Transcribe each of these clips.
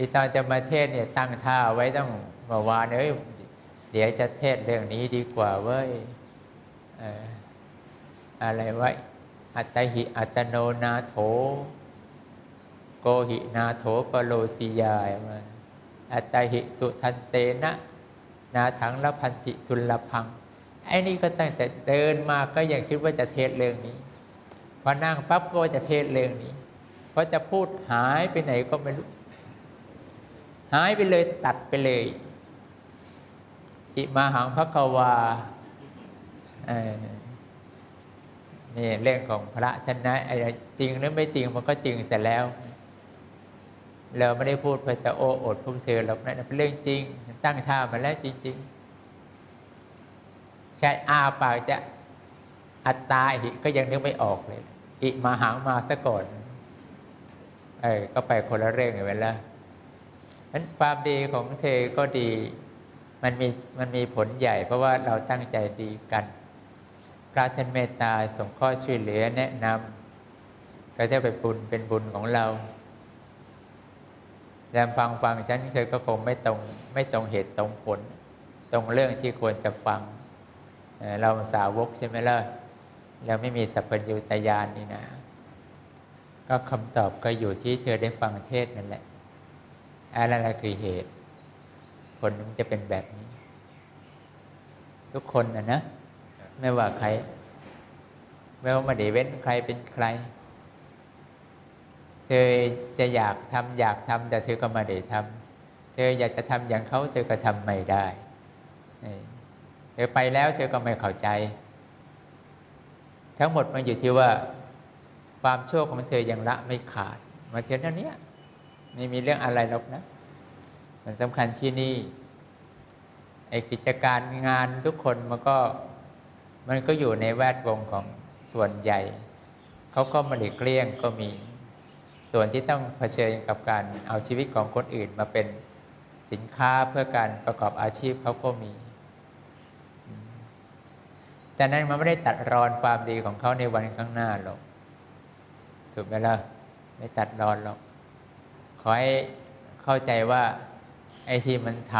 อีตอนจะมาเทศเนี่ยตั้งท่าไว้ต้องเมื่อวานเอ้ยเดี๋ยวจะเทศเรื่องนี้ดีกว่าเว้ยอะไรไว้ อัตหิอัตโนนาโถ โกหินาโถปโลสียายมาอัตหิสุทันเตนะ นาถังละพันธิทุลพัง ไอ้นี่ก็ตั้งแต่เดินมาก็ยังคิดว่าจะเทศเรื่องนี้ พอนั่งปั๊บก็จะเทศเรื่องนี้พอจะพูดหายไปไหนก็ไม่รู้ หายไปเลยตัดไปเลย อิมาหังพระกวาเอ่อนี่เรื่องของพระท่านนะไอ้จริงหรือไม่จริงมันก็จริงเสร็จแล้ว เราไม่ได้พูดเพื่อจะโอ้อดพวกเธอหรอกนะเป็นเรื่องจริง ตั้งท่ามาแล้วจริง ๆ แค่อาปากจะอัตตาหิก็ยังนึกไม่ออกเลย อิมาหังมาซะก่อน เออก็ไปคนละเรื่องไปแล้ว นั้นความดีของเธอก็ดี มันมีมันมีผลใหญ่ เพราะว่าเราตั้งใจดีกัน พระท่านเมตตาสงข้อช่วยเหลือแนะนำก็จะเป็นบุญเป็นบุญของเราแ้วฟังฟังฉันเคยก็คงไม่ตรงไม่ตรงเหตุตรงผล ตรงเรื่องที่ควรจะฟังเราสาวกใช่ไหมล่ะเราไม่มีสัพพัญญุตยานนี่นะ ก็คำตอบก็อยู่ที่เธอได้ฟังเทศนั่นแหละ อะไรคือเหตุ ผลมันจะเป็นแบบนี้ ทุกคนนะนะ ไม่ว่าใคร ไม่ว่ามาเดเว้นใครเป็นใคร เธอจะอยากทำอยากทำแต่เธอก็มาได้ทำเธออยากจะทำอย่างเขาเธอก็ทำไม่ได้เธอไปแล้วเธอก็ไม่เข้าใจ ทั้งหมดมันอยู่ที่ว่า ความชั่วของเธอยังละไม่ขาดมาเทียนนั้นเนี้ ไม่มีเรื่องอะไรหรอกนะ มันสำคัญที่นี่ไอ้กิจการงานทุกคนมันก็มันก็อยู่ในแวดวงของส่วนใหญ่ เขาก็มาหลีกเลี่ยงก็มี ส่วนที่ต้องเผชิญกับการเอาชีวิตของคนอื่นมาเป็นสินค้าเพื่อการประกอบอาชีพเขาก็มีแต่นั้นมันไม่ได้ตัดรอนความดีของเขาในวันข้างหน้าหรอก ถูกไหมล่ะ ไม่ตัดรอนหรอก ขอให้เข้าใจว่าไอ้ที่มันท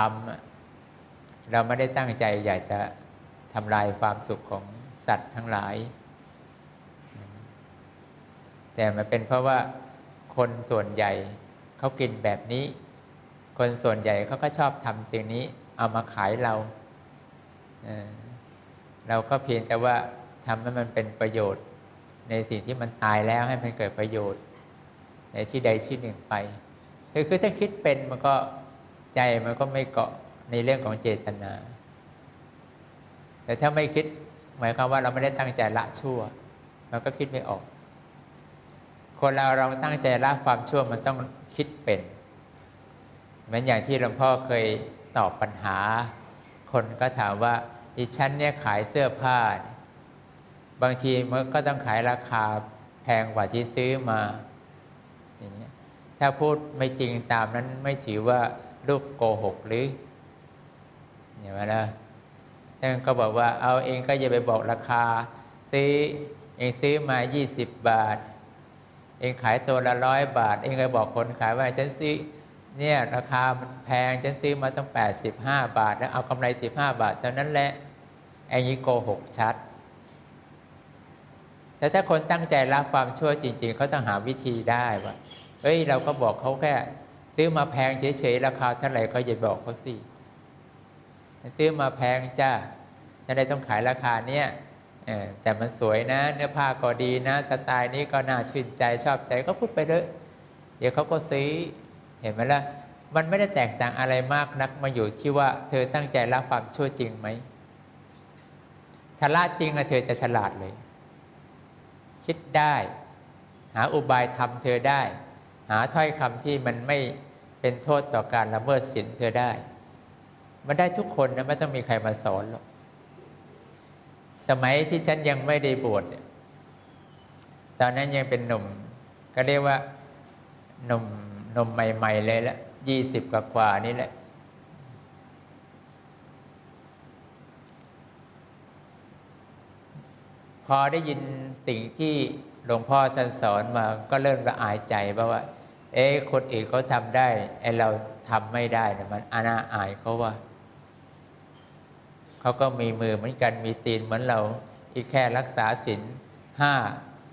ำเราไม่ได้ตั้งใจ อยากจะทำลายความสุขของสัตว์ทั้งหลาย แต่มันเป็นเพราะว่าคนส่วนใหญ่เขากินแบบนี้ คนส่วนใหญ่เขาก็ชอบทำสิ่งนี้ เอามาขายเราเราก็เพียงแต่ว่าทำให้มันเป็นประโยชน์ ในสิ่งที่มันตายแล้วให้มันเกิดประโยชน์ ในที่ใดที่หนึ่งไป คือคือถ้าคิดเป็นมันก็ใจมันก็ไม่เกาะในเรื่องของเจตนา แต่ถ้าไม่คิดหมายความว่าเราไม่ได้ตั้งใจละชั่วเราก็คิดไม่ออก คนเราเราตั้งใจละความชั่วมันต้องคิดเป็นเหมือนอย่างที่หลวงพ่อเคยตอบปัญหา คนก็ถามว่าดิฉันเนี่ยขายเสื้อผ้า บางทีมันก็ต้องขายราคาแพงกว่าที่ซื้อมาอย่างเงี้ย ถ้าพูดไม่จริงตามนั้นไม่ถือว่าลูกโกหกหรือเห็นไหมล่ะท่านก็บอกว่าเอาเองก็อย่าไปบอกราคา ซื้อเองซื้อมา 20 บาท เองขายตัวละร้อยบาท เองก็บอกคนขายว่าฉันซื้อเนี่ยราคามันแพงฉันซื้อมาตั้ง85 บาท แล้วเอากำไร 15 บาทเท่านั้นแหละไอ้นี้โกหกชัด แต่ถ้าคนตั้งใจรับความชั่วจริง ๆเขาต้องหาวิธีได้ว่า เฮ้ย เราก็บอกเขาแค่ ซื้อมาแพงเฉยๆราคาเท่าไหร่ก็อย่าบอกเขาสิซื้อมาแพงจ้าจะได้ต้องขายราคาเนี้ยแต่มันสวยนะ เนื้อผ้าก็ดีนะ สไตล์นี้ก็น่าชื่นใจชอบใจก็พูดไปเลยเดี๋ยวเขาก็ซื้อเห็นไหมล่ะมันไม่ได้แตกต่างอะไรมากนักมาอยู่ที่ว่า เธอตั้งใจรับความชั่วจริงไหมถ้าละจริงอะเธอจะฉลาดเลย คิดได้ หาอุบายทำเธอได้ หาถ้อยคำที่มันไม่เป็นโทษต่อการละเมิดศีลเธอได้ มันได้ทุกคนนะไม่ต้องมีใครมาสอนหรอก สมัยที่ฉันยังไม่ได้บวชเนี่ยตอนนั้นยังเป็นหนุ่ม ก็เรียกว่าหนุ่มหนุ่มใหม่ ๆ เลยละยี่สิบกว่าๆนี่แหละ พอได้ยินสิ่งที่หลวงพ่อท่านสอนมาก็เริ่มละอายใจเพราะว่า เอ๊คนอื่นเขาทำได้ไอเราทำไม่ได้นี่ยมันอาณาอายเขาว่าเขาก็มีมือเหมือนกันมีตีนเหมือนเราอีกแค่รักษาศีลห้า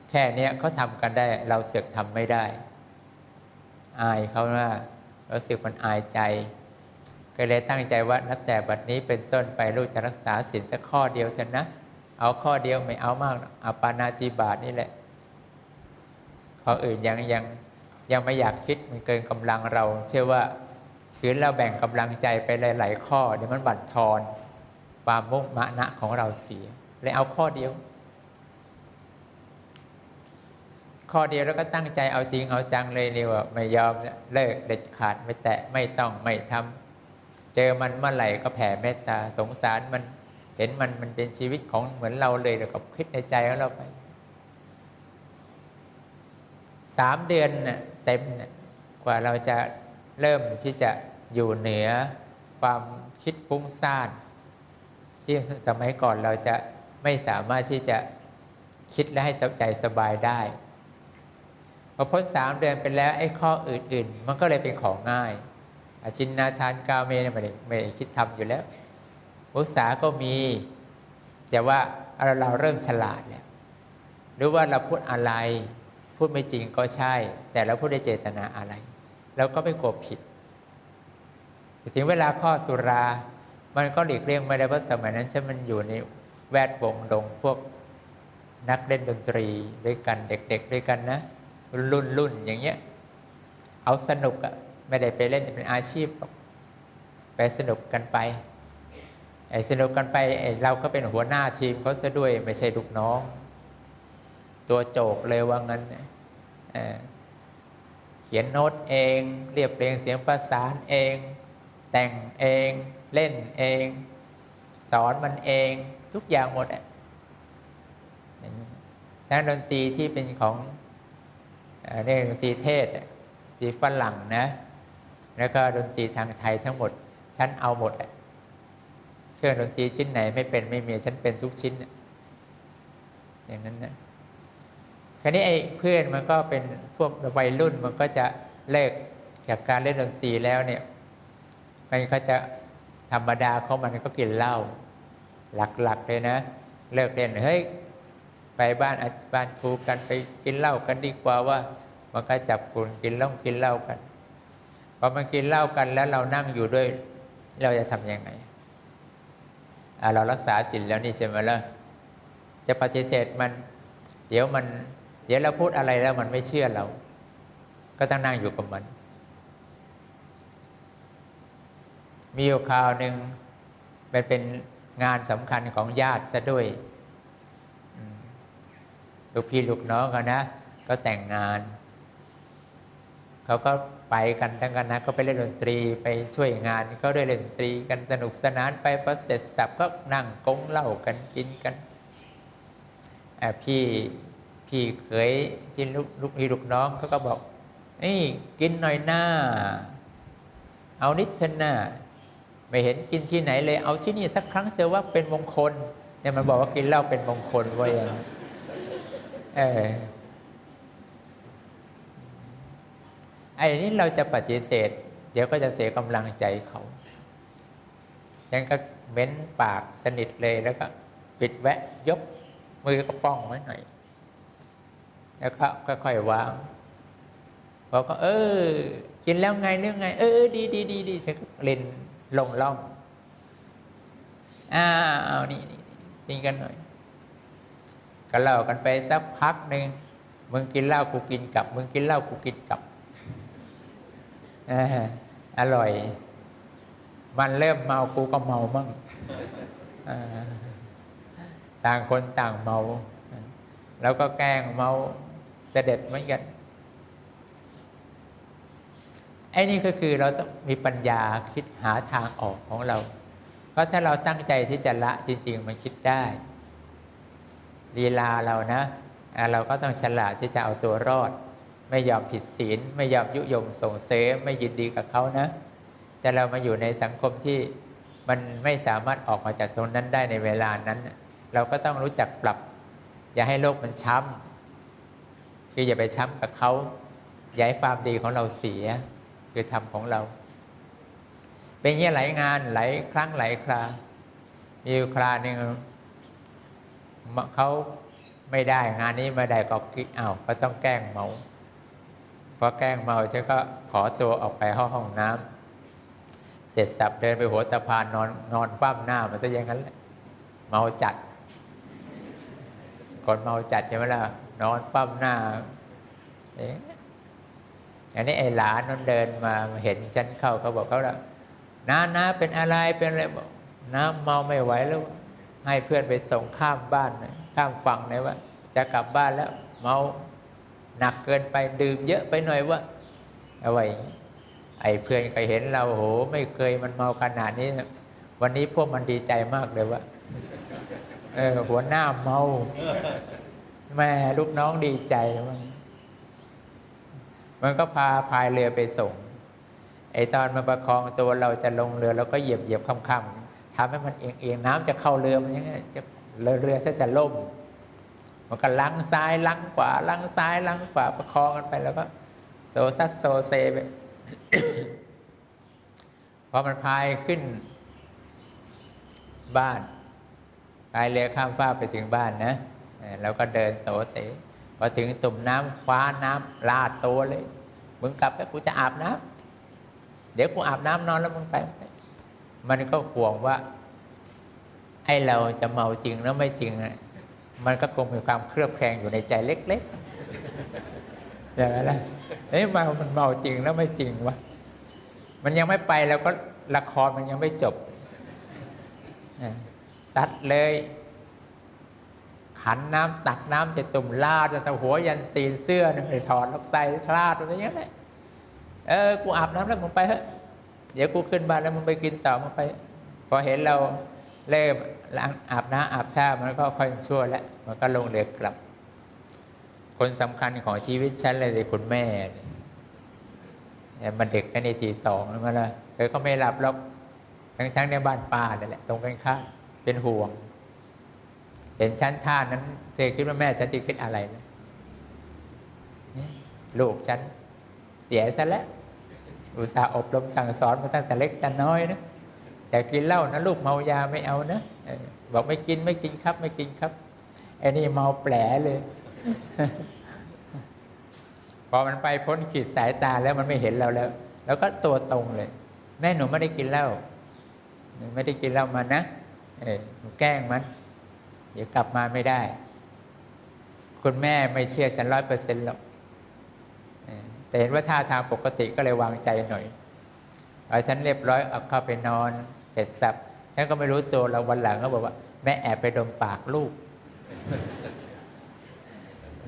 แค่เนี้ยเขาทำกันได้ เราเสือกทำไม่ได้ อายเขาว่าเราสึกมันอายใจ ก็เลยตั้งใจว่านับแต่บัดนี้เป็นต้นไปลูกจะรักษาศีลสักข้อเดียวเถอะนะ เอาข้อเดียวไม่เอามากเอาปานาจีบาทนี่แหละข้ออื่นยังยัง ยังไม่อยากคิดมันเกินกำลังเรา เชื่อว่าคือเราแบ่งกำลังใจไปหลาย ๆ ข้อเดี๋ยวมันบั่นทอนความมุ่งมะนะของเราเสียเลยเอาข้อเดียว ข้อเดียวแล้วก็ตั้งใจเอาจริงเอาจังเลยนี่ว่าไม่ยอมเลิกเด็ดขาดไม่แตะไม่ต้องไม่ทำเจอมันเมื่อไหร่ก็แผ่เมตตาสงสารมันเห็นมันมันเป็นชีวิตของเหมือนเราเลยแล้วก็คิดในใจของเราไป สามเดือนน่ะเต็มน่ะกว่าเราจะเริ่มที่จะอยู่เหนือความคิดฟุ้งซ่านที่สมัยก่อนเราจะไม่สามารถที่จะคิดและให้สบใจสบายได้พอพ้นสามเดือนไปแล้วไอ้ข้ออื่น ๆ มันก็เลยเป็นของง่ายอาชินนาทานกาเมเนี่ยไม่ได้ไม่ได้คิดทำอยู่แล้วมุสาก็มี แต่ว่าเราเราเริ่มฉลาดแล้วหรือว่าเราพูดอะไร พูดไม่จริงก็ใช่ แต่เราพูดได้เจตนาอะไรเราก็ไม่กลัวผิด ถึงเวลาข้อสุรา มันก็หลีกเลี่ยงไม่ได้เพราะสมัยนั้นฉันมันอยู่ในแวดวงดงพวกนักเล่นดนตรีด้วยกันเด็ก ๆ ด้วยกันนะ รุ่นรุ่นอย่างเงี้ย เอาสนุกอะไม่ได้ไปเล่นเป็นอาชีพหรอกไปสนุกกันไปไอ้สนุกกันไปไอ้เราก็เป็นหัวหน้าทีมเขาซะด้วยไม่ใช่ลูกน้อง ตัวโจกเลยว่างั้นเเขียนโน้ตเอง เรียบเรียงเสียงประสานเอง แต่งเองเล่นเอง สอนมันเองทุกอย่างหมดอะทั้งดนตรีที่เป็นของเรียกดนตรีเทศดนตรีฝรั่งนะ แล้วก็ดนตรีทางไทยทั้งหมด ฉันเอาหมดเครื่องดนตรีชิ้นไหนไม่เป็นไม่มีฉันเป็นทุกชิ้นอย่างนั้นนะ ราวนี้ไอ้เพื่อนมันก็เป็นพวกวัยรุ่นมันก็จะเลิกจากการเล่นดนตรีแล้วเนี่ย มันก็จะธรรมดาเขามันก็กินเหล้าหลักๆเลยนะ เลิกเล่นเฮ้ยไปบ้านบ้านครูกันไปกินเหล้ากันดีกว่าว่า มันก็จับกลุ่มกินเหล้ากินเหล้ากันพอมันกินเหล้ากันแล้วเรานั่งอยู่ด้วย เราจะทํำยังไงเรารักษาศีลแล้วนี่ใช่ไหมล่ะจะปฏิเสธมัน เดี๋ยวมัน เดี๋ยวเราพูดอะไรแล้วมันไม่เชื่อเรา ก็ต้องนั่งอยู่กับมัน มีอยู่คราวหนึ่งมันเป็นงานสำคัญของญาติซะด้วยลูกพี่ลูกน้องกันนะ ก็แต่งงาน เขาก็ไปกันทั้งกันนะก็ไปเล่นดนตรีไปช่วยงาน ก็ได้เล่นดนตรีกันสนุกสนานไปพอเสร็จสับก็นั่งกงเล้ากันกินกันพี่ พี่เคยที่ลูกพี่ลูกน้องเขาก็บอกนี่กินหน่อยหน้า เอานิดเถอะหน้าไม่เห็นกินที่ไหนเลย เอาที่นี่สักครั้งเจอว่าเป็นมงคลเนี่ยมันบอกว่ากินเหล้าเป็นมงคลว่าอย่างเออไอ้นี้เราจะปฏิเสธ เดี๋ยวก็จะเสียกำลังใจเขายังก็เม้นปากสนิทเลยแล้วก็ ปิดแวะยกมือก็ป้องไว้หน่อย แล้วก็ค่อยวางบอกก็ เออ กินแล้วไงเรื่องไง เออดีดีดีดีฉันก็เล่นลงล่องอ้าเอานี่นี่กินกันหน่อย ก็เล่ากันไปสักพักหนึ่งมึงกินเหล้ากูกินกลับ มึงกินเหล้ากูกินกลับอร่อย มันเริ่มเมากูก็เมามั่งต่างคนต่างเมา แล้วก็แกล้งเมา เสด็จเหมือนกันไอ้นี่ก็คือเราต้องมีปัญญาคิดหาทางออกของเรา เพราะถ้าเราตั้งใจที่จะละจริง ๆ มันคิดได้ลีลาเรานะ เราก็ต้องฉลาดที่จะเอาตัวรอด ไม่ยอมผิดศีล ไม่ยอมยุยงส่งเสริมไม่ยินดีกับเขานะ แต่เรามาอยู่ในสังคมที่มันไม่สามารถออกมาจากตรงนั้นได้ในเวลานั้น เราก็ต้องรู้จักปรับ อย่าให้โลกมันช้ำ คืออย่าไปช้ำกับเขาย่าให้ความดีของเราเสีย คือทำของเรา เป็นอย่างนี้หลายงานหลายครั้งหลายครา มีอุคราหนึ่งเขาไม่ได้งานนี้ไม่ได้ก็คิดอ้าก็ต้องแกล้งเมาพอแกล้งเมาฉันก็ขอตัวออกไปห้องห้องน้ำเสร็จสับเดินไปหัวตะพานนอนนอนคว่ำหน้ามันซะอย่างนั้นแหละเมาจัด คนเมาจัดใช่ไหมล่ะนอนคว่ำหน้าเอ๊ะอันนี้ไอ้หลานนั่นเดินมาเห็นฉันเข้าเขาบอกเขาแล้วน้าน้าเป็นอะไรเป็นอะไรบอกน้าเมาไม่ไหวแล้วให้เพื่อนไปส่งข้ามบ้านน่อยข้ามฝั่งหน่อยว่า จะกลับบ้านแล้วเมาหนักเกินไปดื่มเยอะไปหน่อยว่าเอาไว้อย่างงี้ไอ้เพื่อนก็เห็นเราโห ไม่เคยมันเมาขนาดนี้ วันนี้พวกมันดีใจมากเลยว่า เออหัวหน้าเมาแม่ลูกน้องดีใจมันมันก็พาพายเรือไปส่ง ไอตอนมันประคองตัวเราจะลงเรือเราก็เหยียบเหยียบค่ำๆทำให้มันเอียงเอียงน้ำจะเข้าเรือมันยังไงจะเรือเรือซะจะล่ม มันก็ลังซ้ายลังขวาลังซ้ายลังขวาประคองกันไปแล้วก็โซซัสโซเซไปพอมันพายขึ้นบ้าน พายเรือข้ามฟ้าไปถึงบ้านนะเออแล้วก็เดินโตเตะพอถึงตุ่มน้ำคว้าน้ำลาดตัวเลยมึงกลับไปกูจะอาบน้ำเดี๋ยวกูอาบน้ำนอนแล้วมึงไป มันก็ห่วงว่า ไอ้เราจะเมาจริงแล้วไม่จริงอะมันก็คงมีความเครือบแคลงอยู่ในใจเล็กๆอย่างนั้นแหละเอ้ยมามันเมาจริงแล้วไม่จริงวะมันยังไม่ไปแล้วก็ละครมันยังไม่จบ ซัดเลย ขันน้ำตักน้ำใส่ตุ่มลาดจนหัวยันตีนเสื้อเนี่ยไปถอดล็อกใส่คลาดอะไรอย่างเงี้ยแหละเออกูอาบน้ำแล้วมึงไปเถอะเดี๋ยวกูขึ้นบ้านแล้วมึงไปกินต่อมึงไป พอเห็นเราเริ่มล้างอาบน้ำอาบท่ามันก็ค่อยชั่วแล้วมันก็ลงเรือกลับ คนสำคัญของชีวิตฉันเลยคือคุณแม่เนี่ยมันเด็กแค่ในทีสองแล้วมาละเธอก็ไม่หลับหรอกทั้งทั้งในบ้านป้านั่นแหละตรงกันข้าม เป็นห่วง เห็นฉันท่านั้นเธอคิดว่าแม่ฉันจะคิดอะไรนะลูกฉันเสียซะแล้ว อุตส่าห์อบรมสั่งสอนมาตั้งแต่เล็กแต่น้อยนะแต่กินเหล้านะลูกเมายาไม่เอานะบอกไม่กินไม่กินครับ ไม่กินครับไอ้นี่เมาแผลเลย พอมันไปพ้นขีดสายตาแล้วมันไม่เห็นเราแล้ว แล้วก็ตัวตรงเลย แม่หนูไม่ได้กินเหล้าไม่ได้กินเหล้ามันนะ เออหนูแกล้งมัน เดี๋ยวกลับมาไม่ได้ คุณแม่ไม่เชื่อฉันร้อยเปอร์เซ็นต์หรอกแต่เห็นว่าท่าทางปกติก็เลยวางใจหน่อยพอฉันเรียบร้อยเอาเข้าไปนอน เสร็จสับ ฉันก็ไม่รู้ตัวเราวันหลังก็บอกว่า แม่แอบไปดมปากลูก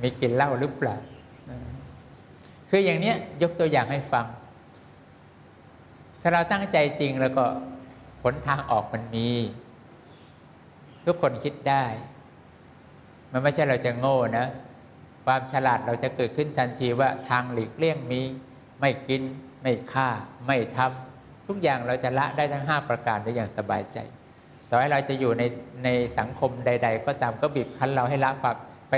มีกินเหล้าหรือเปล่า คืออย่างเนี้ย ยกตัวอย่างให้ฟัง ถ้าเราตั้งใจจริงแล้วก็ผลทางออกมันมี ทุกคนคิดได้ มันไม่ใช่เราจะโง่นะ ความฉลาดเราจะเกิดขึ้นทันทีว่าทางหลีกเลี่ยงมี ไม่กิน ไม่ฆ่า ไม่ทำทุกอย่างเราจะละได้ทั้ง 5 ประการได้อย่างสบายใจ ต่อให้เราจะอยู่ในในสังคมใด ๆ ก็ตามก็บีบคั้นเราให้ละความไป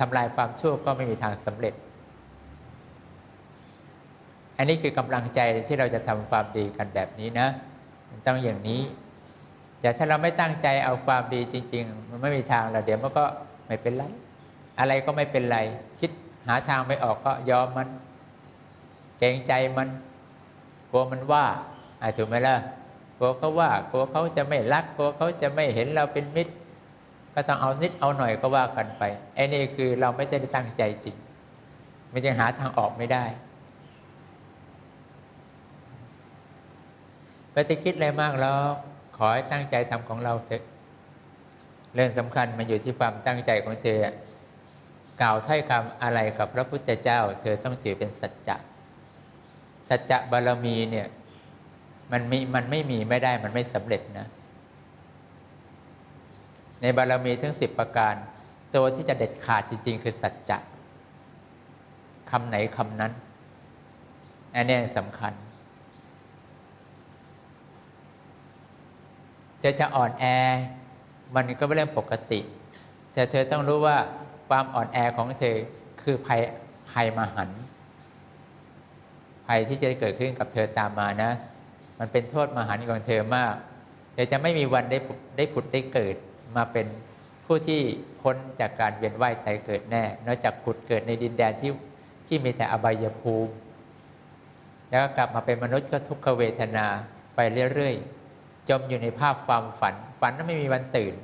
ทำลายความชั่วก็ไม่มีทางสำเร็จ อันนี้คือกำลังใจที่เราจะทำความดีกันแบบนี้นะ มันต้องอย่างนี้ แต่ถ้าเราไม่ตั้งใจเอาความดีจริง ๆ มันไม่มีทางเราเดี๋ยวมันก็ไม่เป็นไร อะไรก็ไม่เป็นไร คิดหาทางไม่ออกก็ยอมมัน เกรงใจมันกลัวมันว่าอถูกไหมล่ะกลัวเขาว่ากลัวเขาจะไม่รักกลัวเขาจะไม่เห็นเราเป็นมิตร ก็ต้องเอานิดเอาหน่อยก็ว่ากันไปไอ้นี่คือเราไม่ได้ตั้งใจจริง มันจะหาทางออกไม่ได้ไม่จะคิดอะไรมากแล้ว ขอให้ตั้งใจทำของเราเถอะเรื่องสำคัญมันอยู่ที่ความตั้งใจของเธอกล่าวถ้อยคำอะไรกับพระพุทธเจ้า เธอต้องถือเป็นสัจจะสัจจะบารมีเนี่ยมันมีมันไม่มีไม่ได้มันไม่สำเร็จนะ ในบารมีทั้งสิบประการ ตัวที่จะเด็ดขาดจริง ๆ คือสัจจะคำไหนคำนั้นอันนี้สำคัญ จะจะอ่อนแอ มันก็เป็นเรื่องปกติ แต่เธอต้องรู้ว่าความอ่อนแอของเธอคือภัยภัยมหันต์ภัยที่จะเกิดขึ้นกับเธอตามมานะ มันเป็นโทษมหันต์ของเธอมาก เธอจะไม่มีวันได้ได้ผุดได้เกิดมาเป็นผู้ที่พ้นจากการเวียนว่ายตายเกิดแน่ นอกจากผุดเกิดในดินแดนที่ที่มีแต่อบายภูมิ แล้วก็กลับมาเป็นมนุษย์ก็ทุกขเวทนาไปเรื่อยๆ จมอยู่ในภาพความฝัน ฝันนั้นไม่มีวันตื่น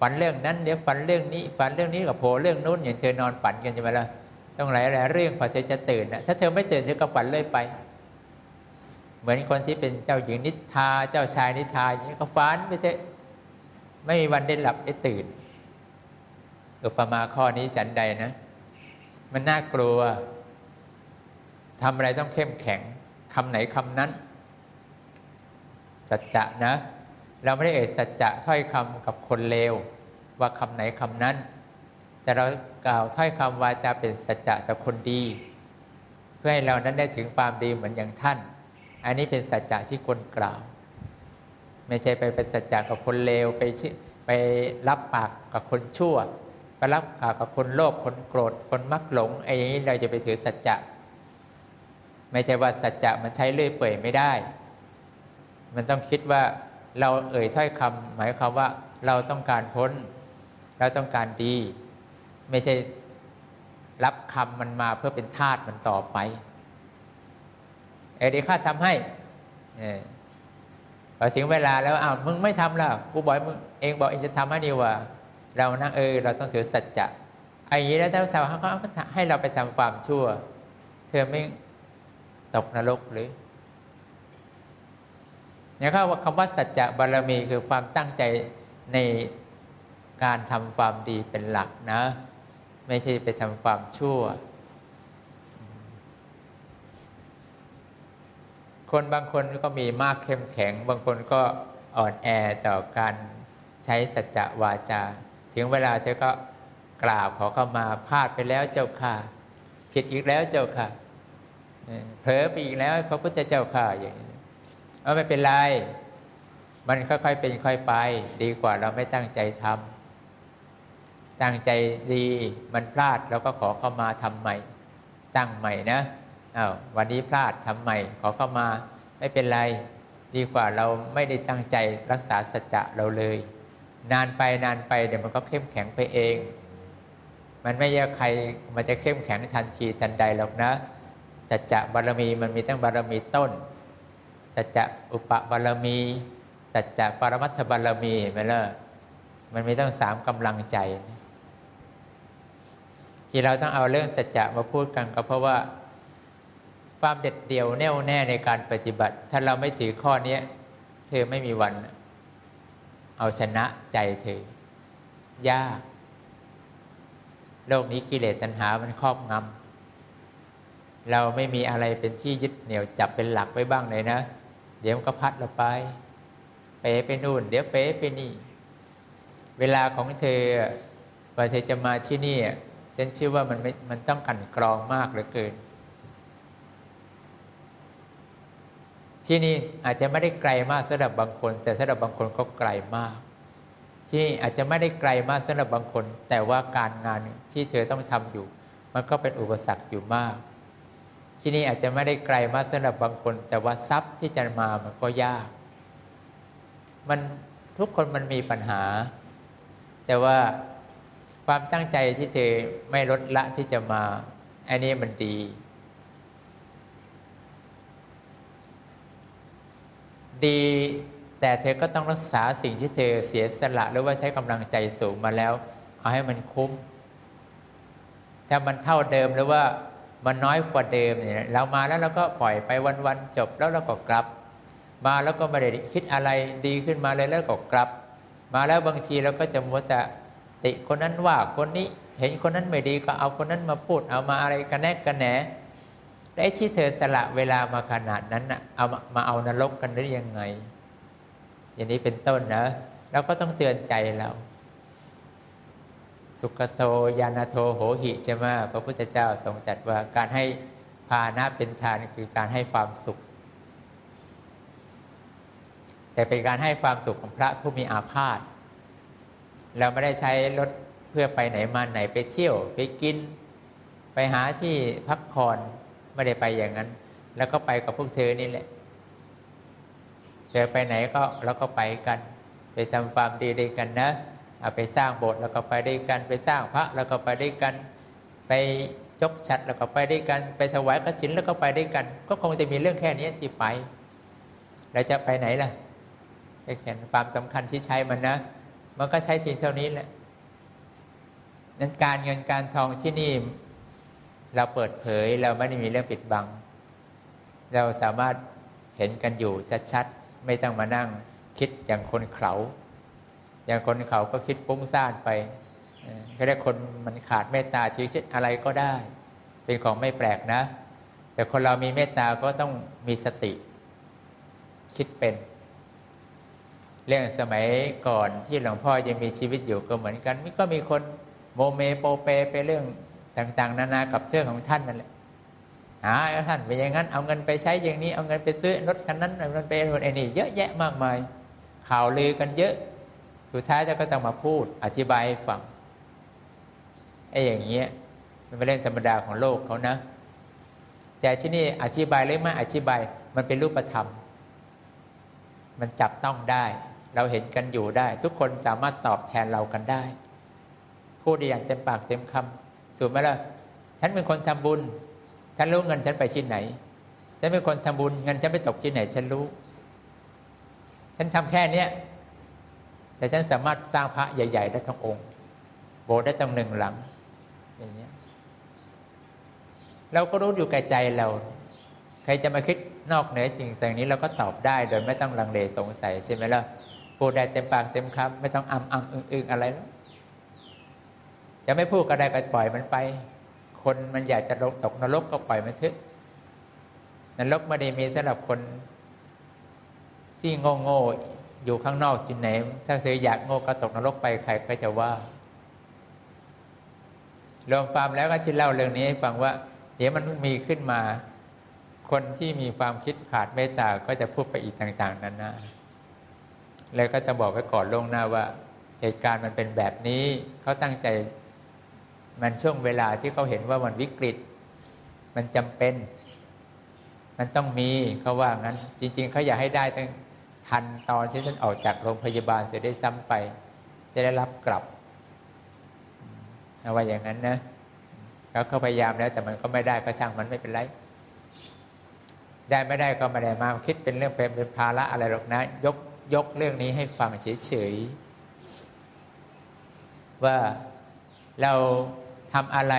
ฝันเรื่องนั้นเดี๋ยวฝันเรื่องนี้ ฝันเรื่องนี้กับโผล่เรื่องนู้นอย่างเธอนอนฝันกันใช่ไหมล่ะต้องหลายหลายเรื่องพอเธอจะตื่นนะถ้าเธอไม่ตื่นเธอก็ฝันเรื่อยไป เหมือนคนที่เป็นเจ้าหญิงนิทราเจ้าชายนิทาอย่างนี้ก็ฝันไปเถอะไม่มีวันได้หลับได้ตื่นอุปมาข้อนี้ฉันใดนะ มันน่ากลัวทำอะไรต้องเข้มแข็งคำไหนคำนั้น สัจจะนะ เราไม่ได้เอ่ยสัจจะถ้อยคำกับคนเลวว่าคำไหนคำนั้น แต่เรากล่าวถ้อยคำวาจาเป็นสัจจะจากคนดี เพื่อให้เรานั้นได้ถึงความดีเหมือนอย่างท่าน อันนี้เป็นสัจจะที่คนกล่าว ไม่ใช่ไปเป็นสัจจะกับคนเลวไปไปรับปากกับคนชั่วไปรับปากกับคนโลภคนโกรธคนมักหลงไอ้อย่างนี้เราจะไปถือสัจจะไม่ใช่ว่าสัจจะมันใช้เลื่อยเปื่อยไม่ได้ มันต้องคิดว่าเราเอ่ยถ้อยคำหมายความว่าเราต้องการพ้น เราต้องการดี ไม่ใช่รับคำมันมาเพื่อเป็นทาสมันต่อไปเอเดี๋ยวข้าทำให้เออพอถึงเวลาแล้วอ้าวมึงไม่ทำแล้วกูบอกมึงเองบอกเองจะทำให้ดีว่า เรานั่งเออ เราต้องถือสัจจะไอ้นี้แล้วถ้าชาวเขาให้เราไปทำความชั่ว เธอไม่ตกนรกหรือ เนี่ยเขาว่าคำว่าสัจจะบารมีคือความตั้งใจในการทำความดีเป็นหลักนะ ไม่ใช่ไปทำความชั่ว คนบางคนก็มีมากเข้มแข็ง บางคนก็อ่อนแอต่อการใช้สัจจะวาจา ถึงเวลาเธอก็กราบขอเข้ามาพลาดไปแล้วเจ้าค่ะ ผิดอีกแล้วเจ้าค่ะเผลอไปอีกแล้วพระพุทธเจ้าค่ะอย่างนี้ เอาไม่เป็นไร มันค่อยๆเป็นค่อยไป ดีกว่าเราไม่ตั้งใจทำตั้งใจดีมันพลาดเราก็ขอเข้ามาทำใหม่ ตั้งใหม่นะอา้าววันนี้พลาดทำใหม่ ขอเข้ามาไม่เป็นไร ดีกว่าเราไม่ได้ตั้งใจรักษาสัจจะเราเลย นานไปนานไปเดี๋ยวมันก็เข้มแข็งไปเอง มันไม่ใช่ใครมันจะเข้มแข็งทันทีทันใดหรอกนะสัจจะบารมีมันมีทั้งบารมีต้น สัจจะอุปบารมี สัจจะปรมัตถบารมีเห็นไหมล่ะมันมีตั้งสามกำลังใจนะที่เราต้องเอาเรื่องสัจจะมาพูดกันก็เพราะว่า ความเด็ดเดี่ยวแน่วแน่ในการปฏิบัติ ถ้าเราไม่ถือข้อนี้เธอไม่มีวัน เอาชนะใจเธอยากโลกนี้กิเลสตัณหามันครอบงำเราไม่มีอะไรเป็นที่ยึดเหนี่ยวจับเป็นหลักไว้บ้างเลยนะ เดี๋ยวมันก็พัดเราไป เป๋ไปนู่น เดี๋ยวเป๋ไปนี่ เวลาของเธอพอเธอจะมาที่นี่ฉันเชื่อว่ามันไม่มันต้องกันกรองมากเหลือเกิน ที่นี่อาจจะไม่ได้ไกลมากสำหรับบางคน แต่สำหรับบางคนก็ไกลมาก ที่อาจจะไม่ได้ไกลมากสำหรับบางคน แต่ว่าการงานที่เธอต้องทำอยู่ มันก็เป็นอุปสรรคอยู่มาก ที่นี่อาจจะไม่ได้ไกลมากสำหรับบางคน แต่ว่าทรัพย์ที่จะมามันก็ยาก มันทุกคนมันมีปัญหา แต่ว่าความตั้งใจที่เธอไม่ลดละที่จะมา อันนี้มันดี ดีแต่เธอก็ต้องรักษาสิ่งที่เธอเสียสละหรือว่าใช้กำลังใจสูงมาแล้ว เอาให้มันคุ้ม ถ้ามันเท่าเดิมหรือว่า มันน้อยกว่าเดิมเนี่ยเรามาแล้วเราก็ปล่อยไปวันๆจบแล้วเราก็กลับ มาแล้วก็ไม่ได้คิดอะไรดีขึ้นมาเลยแล้วก็กลับ มาแล้วบางทีเราก็จะมัวจะติคนนั้นว่าคนนี้เห็นคนนั้นไม่ดีก็เอาคนนั้นมาพูดเอามาอะไรกันแนกกันแหนและที่เธอสละเวลามาขนาดนั้นนะเอามาเอานรกกันหรือยังไง อย่างนี้เป็นต้นนะเราก็ต้องเตือนใจเรา สุขโตยานาโทโหหิใช่ไหมพระพุทธเจ้าทรงจัดว่าการให้พานะเป็นทานคือการให้ความสุข แต่เป็นการให้ความสุขของพระผู้มีอาพาธเราไม่ได้ใช้รถเพื่อไปไหนมาไหนไปเที่ยว ไปกิน ไปหาที่พักผ่อนไม่ได้ไปอย่างนั้น แล้วก็ไปกับพวกเธอนี่แหละเจอไปไหนก็เราก็ไปกัน ไปทำความดีด้วยกันนะ เอาไปสร้างโบสถ์แล้วก็ไปด้วยกันไปสร้างพระแล้วก็ไปด้วยกันไปยกชัดแล้วก็ไปด้วยกันไปถวายกฐินแล้วก็ไปด้วยกัน ก็คงจะมีเรื่องแค่นี้ที่ไปแล้วจะไปไหนล่ะจะเห็นความสำคัญที่ใช้มันนะ มันก็ใช้ทีเท่านี้แหละนั้นการเงินการทองที่นี่ เราเปิดเผยเราไม่ได้มีเรื่องปิดบัง เราสามารถเห็นกันอยู่ชัดๆไม่ต้องมานั่งคิดอย่างคนเขา อย่างคนเขาก็คิดฟุ้งซ่านไปเออก็ได้คนมันขาดเมตตาชีวิตคิดอะไรก็ได้ เป็นของไม่แปลกนะ แต่คนเรามีเมตตาก็ต้องมีสติ คิดเป็น เรื่องสมัยก่อนที่หลวงพ่อยังมีชีวิตอยู่ก็เหมือนกันมิก็มีคนโมเมโปเปไปเรื่องต่าง ๆ นานากับเรื่องของท่านนั่นแหละหาท่านไปอย่างนั้นเอาเงินไปใช้อย่างนี้เอาเงินไปซื้อรถคันนั้นเอาเงินไปรถไอ้นี่เยอะแยะมากมาย ข่าวลือกันเยอะ สุดท้ายเจ้าก็ต้องมาพูดอธิบายให้ฟังไอ้อย่างเงี้ยมันเป็นเรื่องธรรมดาของโลกเขานะ แต่ที่นี่อธิบายหรือไม่อธิบายมันเป็นรูปธรรม มันจับต้องได้ เราเห็นกันอยู่ได้ ทุกคนสามารถตอบแทนเรากันได้พูดได้อย่างเต็มปากเต็มคำถูกไหมล่ะฉันเป็นคนทำบุญ ฉันรู้เงินฉันไปที่ไหน ฉันเป็นคนทำบุญเงินฉันไปตกที่ไหน ฉันรู้ ฉันทำแค่เนี้ย แต่ฉันสามารถสร้างพระใหญ่ ๆ ได้ทั้งองค์ โบสถ์ได้ตั้งหนึ่งหลัง อย่างเงี้ยเราก็รู้อยู่แก่ใจเรา ใครจะมาคิดนอกเหนือสิ่งสิ่งนี้เราก็ตอบได้โดยไม่ต้องลังเลสงสัยใช่ไหมล่ะพูดได้เต็มปากเต็มคำไม่ต้องอ้ำอ้ำอึ้งอึ้งอะไรแล้วจะไม่พูดก็ได้ก็ปล่อยมันไป คนมันอยากจะตกนรกก็ปล่อยมันเถอะนรกไม่ได้มีสำหรับคนที่โง่โง่ อยู่ข้างนอกจินไหน ถ้าเธออยากโง่ก็ตกนรกไปใครก็จะว่า รวมความแล้วก็ที่เล่าเรื่องนี้ให้ฟังว่า เดี๋ยวมันมีขึ้นมา คนที่มีความคิดขาดเมตตาก็จะพูดไปอีกต่าง ๆนั้นนะเลยก็จะบอกไว้ก่อนล่วงหน้าว่า เหตุการณ์มันเป็นแบบนี้เขาตั้งใจ มันช่วงเวลาที่เขาเห็นว่ามันวิกฤต มันจำเป็น มันต้องมีเขาว่างั้น จริง ๆเขาอยากให้ได้ทั้ง ทันตอนที่ฉันออกจากโรงพยาบาลเสียได้ซ้ำไป จะได้รับกลับเอาไว่าอย่างนั้นนะเขาเขาพยายามแล้วแต่มันก็ไม่ได้ก็ช่างมันไม่เป็นไร ได้ไม่ได้ก็ไม่ได้มาคิดเป็นเรื่องเป็นเป็นภาระอะไรหรอกนะ ยกยกเรื่องนี้ให้ฟังเฉยๆว่าเราทำอะไร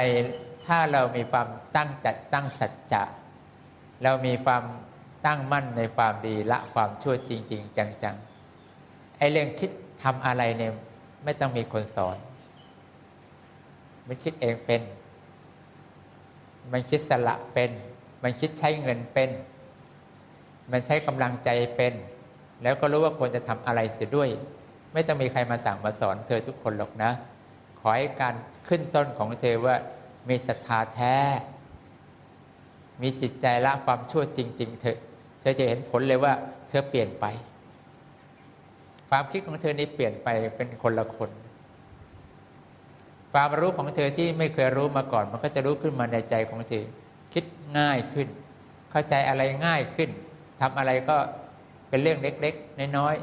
ถ้าเรามีความตั้งจัดตั้งสัจจะเรามีความ ตั้งมั่นในความดีละความชั่วจริง ๆ จังๆไอ้เรื่องคิดทำอะไรเนี่ยไม่ต้องมีคนสอน มันคิดเองเป็น มันคิดสละเป็น มันคิดใช้เงินเป็น มันใช้กำลังใจเป็น แล้วก็รู้ว่าควรจะทำอะไรเสียด้วย ไม่ต้องมีใครมาสั่งมาสอนเธอทุกคนหรอกนะ ขอให้การขึ้นต้นของเธอว่ามีศรัทธาแท้ มีจิตใจละความชั่วจริง ๆเธอะ เธอจะเห็นผลเลยว่า เธอเปลี่ยนไป ความคิดของเธอนี้เปลี่ยนไปเป็นคนละคน ความรู้ของเธอที่ไม่เคยรู้มาก่อน มันก็จะรู้ขึ้นมาในใจของเธอ คิดง่ายขึ้น เข้าใจอะไรง่ายขึ้นทำอะไรก็เป็นเรื่องเล็ก ๆ น้อย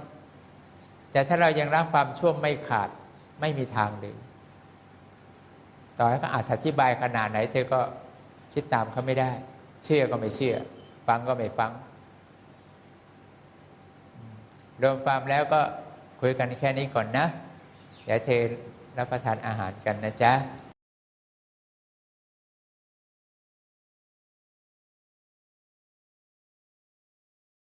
ๆแต่ถ้าเรายังรักความชั่วไม่ขาดไม่มีทางเลยต่อให้เขาอาจอธิบายขนาดไหน เธอก็คิดตามเขาไม่ได้ เชื่อก็ไม่เชื่อ ฟังก็ไม่ฟัง รวมความแล้วก็คุยกันแค่นี้ก่อนนะ เดี๋ยวเธอรับประทานอาหารกันนะจ๊ะ